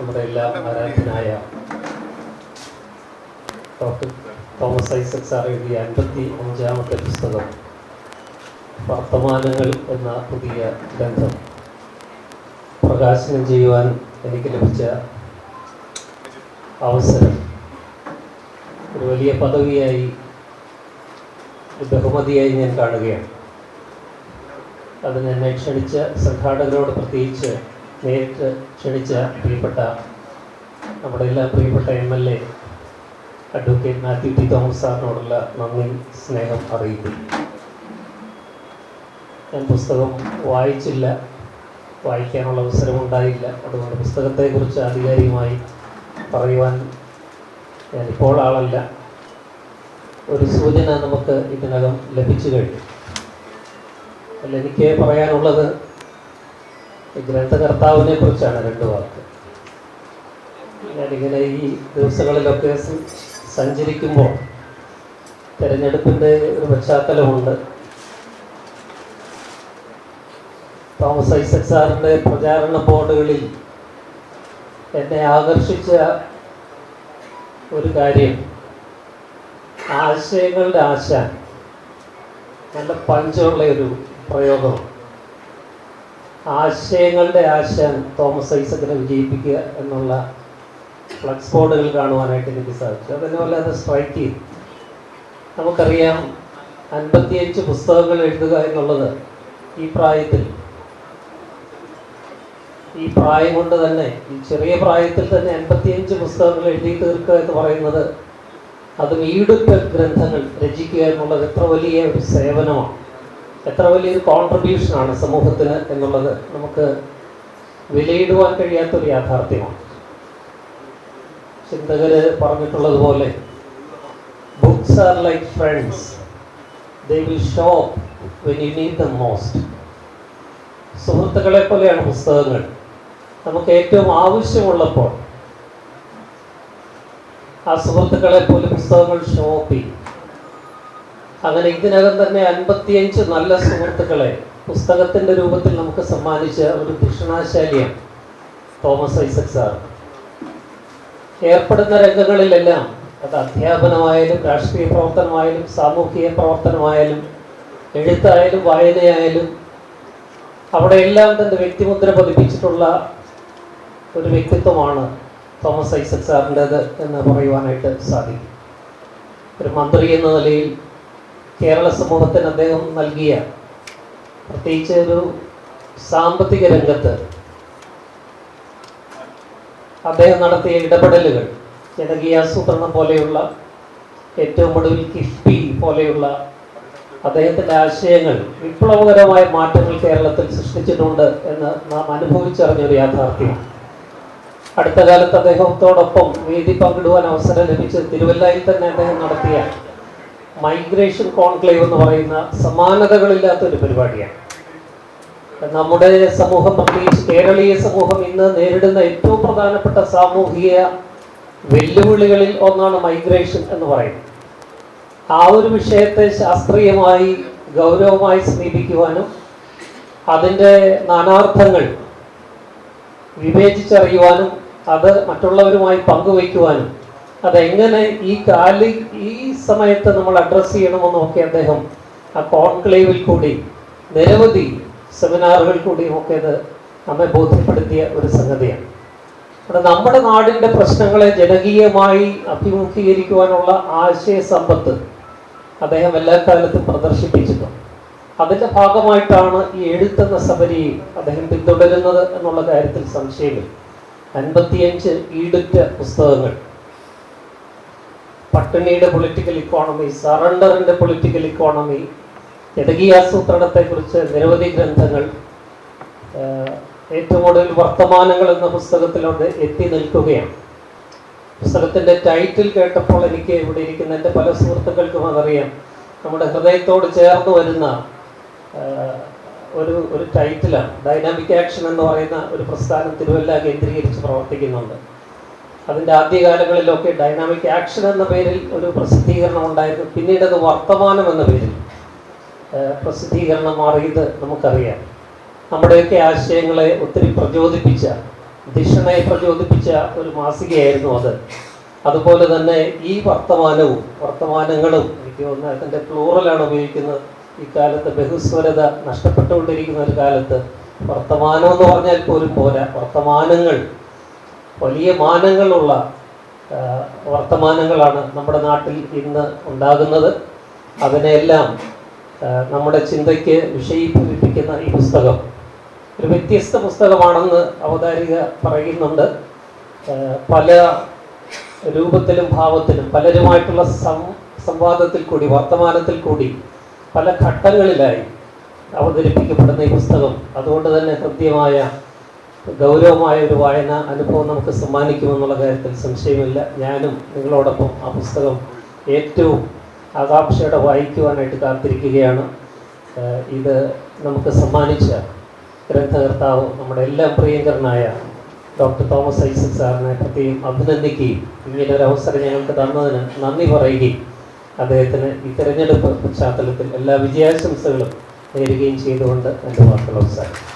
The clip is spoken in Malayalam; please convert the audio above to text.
നമ്മുടെ എല്ലാ ആരാധനായ തോമസ് ഐസക് സാർ എഴുതിയ അൻപത്തി അഞ്ചാമത്തെ പുസ്തകം വർത്തമാനങ്ങൾ എന്ന പുതിയ ഗ്രന്ഥം പ്രകാശനം ചെയ്യുവാൻ എനിക്ക് ലഭിച്ച അവസരം. ഒരു വലിയ പദവിയായി ബഹുമതിയായി ഞാൻ കാണുകയാണ്. അതിനെ ക്ഷണിച്ച സംഘാടകരോട് പ്രത്യേകിച്ച് നേരിട്ട് ക്ഷണിച്ച പ്രിയപ്പെട്ട നമ്മുടെ എല്ലാ പ്രിയപ്പെട്ട M L A advocate Mathew T Thomas സാറിനോടുള്ള നന്ദി സ്നേഹം അറിയിക്കുന്നു. ഞാൻ പുസ്തകം വായിച്ചില്ല വായിക്കാനുള്ള അവസരമുണ്ടായില്ല അതുകൊണ്ട് പുസ്തകത്തെക്കുറിച്ച് ആധികാരികമായി പറയുവാൻ ഞാൻ ഇപ്പോൾ ആളല്ല. ഒരു സൂചന നമുക്ക് ഇതിനകം ലഭിച്ചു കഴിഞ്ഞു. അല്ല എനിക്ക് പറയാനുള്ളത് ഗ്രന്ഥകർത്താവിനെ കുറിച്ചാണ് രണ്ട് വാക്ക്. ഞാനിങ്ങനെ ഈ ദിവസങ്ങളിലൊക്കെ സഞ്ചരിക്കുമ്പോൾ തിരഞ്ഞെടുപ്പിന്റെ ഒരു പശ്ചാത്തലമുണ്ട്. തോമസ് ഐസക് സാറിന്റെ പ്രചാരണ ബോർഡുകളിൽ എന്നെ ആകർഷിച്ച ഒരു കാര്യം. ആശയങ്ങളുടെ ആശ നല്ല പഞ്ചുള്ള ഒരു പ്രയോഗം. ആശയങ്ങളുടെ ആശയം തോമസ് ഐസക്കിനെ വിജയിപ്പിക്കുക എന്നുള്ള ഫ്ലക്സ് ബോർഡുകൾ കാണുവാനായിട്ട് എനിക്ക് സാധിച്ചു. അതെന്നെ വല്ലാതെ സ്ട്രൈക്ക് ചെയ്തു. നമുക്കറിയാം അൻപത്തിയഞ്ച് പുസ്തകങ്ങൾ എഴുതുക എന്നുള്ളത് ഈ പ്രായത്തിൽ ഈ പ്രായം കൊണ്ട് തന്നെ ഈ ചെറിയ പ്രായത്തിൽ തന്നെ അൻപത്തിയഞ്ച് പുസ്തകങ്ങൾ എഴുതി തീർക്കുക എന്ന് പറയുന്നത് അതും ഈടുറ്റ ഗ്രന്ഥങ്ങൾ രചിക്കുക എന്നുള്ളത് എത്ര വലിയ ഒരു സേവനമാണ്. എത്ര വലിയൊരു കോൺട്രിബ്യൂഷനാണ് സമൂഹത്തിന് എന്നുള്ളത് നമുക്ക് വിലയിടുവാൻ കഴിയാത്തൊരു യാഥാർത്ഥ്യമാണ്. ചിന്തകര് പറഞ്ഞിട്ടുള്ളതുപോലെ books are like friends they will show when you need the most സുഹൃത്തുക്കളെ പോലെയാണ് പുസ്തകങ്ങൾ. നമുക്ക് ഏറ്റവും ആവശ്യമുള്ളപ്പോൾ ആ സുഹൃത്തുക്കളെ പോലെ പുസ്തകങ്ങൾ ഷോപ്പ് ചെയ്യും. അങ്ങനെ ഇതിനകം തന്നെ അൻപത്തിയഞ്ച് നല്ല സുഹൃത്തുക്കളെ പുസ്തകത്തിന്റെ രൂപത്തിൽ നമുക്ക് സമ്മാനിച്ച ഒരു ദുഷണാശാലിയാണ് തോമസ് ഐസക് സാർ. ഏർപ്പെടുന്ന രംഗങ്ങളിലെല്ലാം അത് അധ്യാപനമായാലും രാഷ്ട്രീയ പ്രവർത്തനമായാലും സാമൂഹിക പ്രവർത്തനമായാലും എഴുത്തായാലും വായനയായാലും അവിടെയെല്ലാം തന്റെ വ്യക്തിമുദ്ര പതിപ്പിച്ചിട്ടുള്ള ഒരു വ്യക്തിത്വമാണ് തോമസ് ഐസക് സാറിന്റെത് എന്ന് പറയുവാനായിട്ട് സാധിക്കും. ഒരു മന്ത്രി എന്ന നിലയിൽ കേരള സമൂഹത്തിന് അദ്ദേഹം നൽകിയ പ്രത്യേകിച്ച് ഒരു സാമ്പത്തിക രംഗത്ത് അദ്ദേഹം നടത്തിയ ഇടപെടലുകൾ ജനകീയ ആസൂത്രണം പോലെയുള്ള ഏറ്റവും ഒടുവിൽ കിഫ്ബി പോലെയുള്ള അദ്ദേഹത്തിന്റെ ആശയങ്ങൾ വിപ്ലവകരമായ മാറ്റങ്ങൾ കേരളത്തിൽ സൃഷ്ടിച്ചിട്ടുണ്ട് എന്ന് നാം അനുഭവിച്ചറിഞ്ഞ ഒരു യാഥാർത്ഥ്യമാണ് അടുത്ത കാലത്ത് അദ്ദേഹത്തോടൊപ്പം വേദി പങ്കിടുവാൻ അവസരം ലഭിച്ച് തിരുവല്ലയിൽ തന്നെ അദ്ദേഹം നടത്തിയ മൈഗ്രേഷൻ കോൺക്ലേവ് എന്ന് പറയുന്ന സമാനതകളില്ലാത്ത ഒരു പരിപാടിയാണ്. നമ്മുടെ സമൂഹം പ്രത്യേകിച്ച് കേരളീയ സമൂഹം ഇന്ന് നേരിടുന്ന ഏറ്റവും പ്രധാനപ്പെട്ട സാമൂഹിക വെല്ലുവിളികളിൽ ഒന്നാണ് മൈഗ്രേഷൻ എന്ന് പറയുന്നത്. ആ ഒരു വിഷയത്തെ ശാസ്ത്രീയമായി ഗൗരവമായി സമീപിക്കുവാനും അതിന്റെ നാനാർത്ഥങ്ങൾ വിവേചിച്ചറിയുവാനും അത് മറ്റുള്ളവരുമായി പങ്കുവയ്ക്കുവാനും അതെങ്ങനെ ഈ കാലി ഈ സമയത്ത് നമ്മൾ അഡ്രസ്സ് ചെയ്യണമെന്നൊക്കെ അദ്ദേഹം ആ കോൺക്ലേവിൽ കൂടി നിരവധി സെമിനാറുകൾ കൂടിയും ഒക്കെ അത് നമ്മെ ബോധ്യപ്പെടുത്തിയ ഒരു സംഗതിയാണ്. അവിടെ നമ്മുടെ നാടിന്റെ പ്രശ്നങ്ങളെ ജനകീയമായി അഭിമുഖീകരിക്കുവാനുള്ള ആശയ സമ്പത്ത് അദ്ദേഹം എല്ലാ കാലത്തും പ്രദർശിപ്പിച്ചിട്ടുണ്ട്. അതിന്റെ ഭാഗമായിട്ടാണ് ഈ എഴുത്തെന്ന സബരിയെ അദ്ദേഹം പിന്തുടരുന്നത് എന്നുള്ള കാര്യത്തിൽ സംശയമില്ല. അൻപത്തിയഞ്ച് ഈടുറ്റ പുസ്തകങ്ങൾ. പട്ടിണിയുടെ പൊളിറ്റിക്കൽ ഇക്കോണമി സറണ്ടറിന്റെ പൊളിറ്റിക്കൽ ഇക്കോണമി കുറിച്ച് നിരവധി ഗ്രന്ഥങ്ങൾ ഏറ്റവും കൂടുതൽ വർത്തമാനങ്ങൾ എന്ന പുസ്തകത്തിലോട്ട് എത്തി നിൽക്കുകയാണ്. പുസ്തകത്തിന്റെ ടൈറ്റിൽ കേട്ടപ്പോൾ എനിക്ക് ഇവിടെ ഇരിക്കുന്ന എന്റെ പല സുഹൃത്തുക്കൾക്കും അതറിയാം. നമ്മുടെ ഹൃദയത്തോട് ചേർന്ന് വരുന്ന ഒരു ഒരു ടൈറ്റിലാണ് ഡൈനാമിക് ആക്ഷൻ എന്ന് പറയുന്ന ഒരു പ്രസ്ഥാനം തിരുവല്ല കേന്ദ്രീകരിച്ച് പ്രവർത്തിക്കുന്നുണ്ട്. അതിന്റെ ആദ്യകാലങ്ങളിലൊക്കെ ഡൈനാമിക് ആക്ഷൻ എന്ന പേരിൽ ഒരു പ്രസിദ്ധീകരണം ഉണ്ടായിരുന്നു. പിന്നീട് അത് വർത്തമാനം എന്ന പേരിൽ പ്രസിദ്ധീകരണം മാറിയത് നമുക്കറിയാം. നമ്മുടെയൊക്കെ ആശയങ്ങളെ ഒത്തിരി പ്രചോദിപ്പിച്ച ദിഷണയെ പ്രചോദിപ്പിച്ച ഒരു മാസികയായിരുന്നു അത്. അതുപോലെ തന്നെ ഈ വർത്തമാനവും വർത്തമാനങ്ങളും എനിക്ക് തോന്നുന്നു അതിന്റെ പ്ലൂറലാണ് ഉപയോഗിക്കുന്നത് ഈ കാലത്ത് ബഹുസ്വരത നഷ്ടപ്പെട്ടുകൊണ്ടിരിക്കുന്ന ഒരു കാലത്ത് വർത്തമാനം എന്ന് പറഞ്ഞാൽ പോലും പോരാ. വർത്തമാനങ്ങൾ വലിയ മാനങ്ങളുള്ള വർത്തമാനങ്ങളാണ് നമ്മുടെ നാട്ടിൽ ഇന്ന് ഉണ്ടാകുന്നത്. അതിനെല്ലാം നമ്മുടെ ചിന്തയ്ക്ക് വിഷയിപ്പിപ്പിക്കുന്ന ഈ പുസ്തകം ഒരു വ്യത്യസ്ത പുസ്തകമാണെന്ന് അവതാരിക പറയുന്നുണ്ട്. പല രൂപത്തിലും ഭാവത്തിലും പലരുമായിട്ടുള്ള സംവാദത്തിൽ കൂടി വർത്തമാനത്തിൽ കൂടി പല ഘട്ടങ്ങളിലായി അവതരിപ്പിക്കപ്പെടുന്ന ഈ പുസ്തകം. അതുകൊണ്ട് തന്നെ ഹൃദ്യമായ ഗൗരവമായ ഒരു വായന അനുഭവം നമുക്ക് സമ്മാനിക്കുമെന്നുള്ള കാര്യത്തിൽ സംശയമില്ല. ഞാനും നിങ്ങളോടൊപ്പം ആ പുസ്തകം ഏറ്റവും ആകാംക്ഷയോടെ വായിക്കുവാനായിട്ട് കാത്തിരിക്കുകയാണ്. ഇത് നമുക്ക് സമ്മാനിച്ച ഗ്രന്ഥകർത്താവ് നമ്മുടെ എല്ലാം പ്രിയങ്കരനായ ഡോക്ടർ തോമസ് ഐസക് സാറിനെ പ്രത്യേകം അഭിനന്ദിക്കുകയും ഇങ്ങനെ ഒരു അവസരം ഞങ്ങൾക്ക് തന്നതിന് നന്ദി പറയുകയും അദ്ദേഹത്തിന് ഈ തിരഞ്ഞെടുപ്പ് പശ്ചാത്തലത്തിൽ എല്ലാ വിജയാശംസകളും നേരുകയും ചെയ്തുകൊണ്ട് എന്റെ വാക്കുകൾ അവസാനം